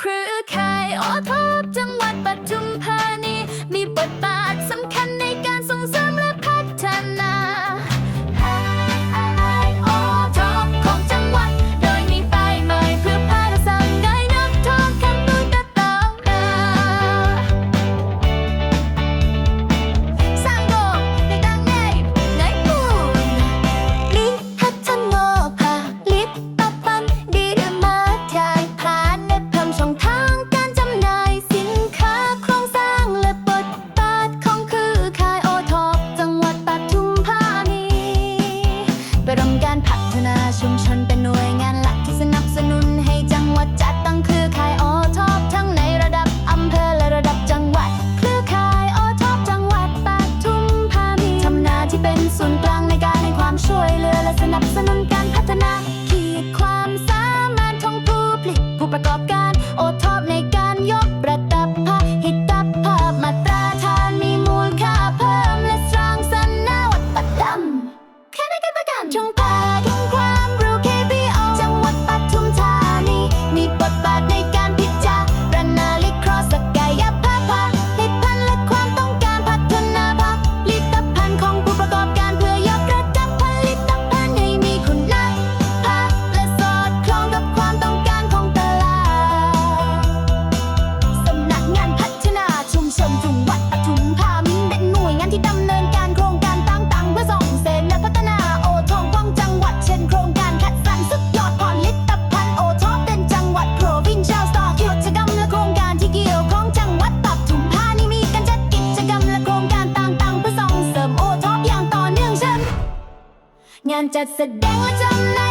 ครือข่ายอทอปจังหวัดปทุมธานีมีบทบาทสำคัญ กลางในการให้ความช่วยเหลือและสนับสนุน งานจัดแสดงและจำน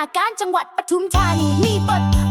าการจังหวัดปทุมธานีมีบท